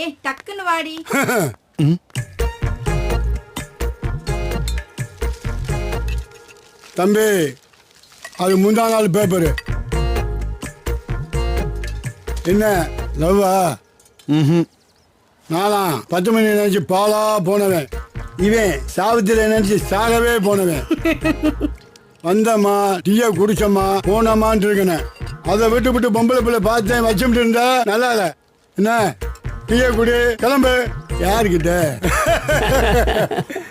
ஏ டக்குன்னு வாடி. தம்பி அது முந்தா நாள் பேப்பரு. என்ன லவ்வா? ம் நானா பத்து மணி நினைச்சு பாலா போனவன். இவன் சாவித்திரி நினைச்சு சாகவே போனவன். வந்தம்மா டீயை குடிச்சம்மா போனம்மான்ட்டு இருக்கனே. அதை விட்டு விட்டு பொம்பளை பிள்ளை பார்த்தேன் வச்சுட்டு இருந்தா? நல்லா இல்ல. என்ன? டீயை குடி கிளம்பு. யாருக்கிட்ட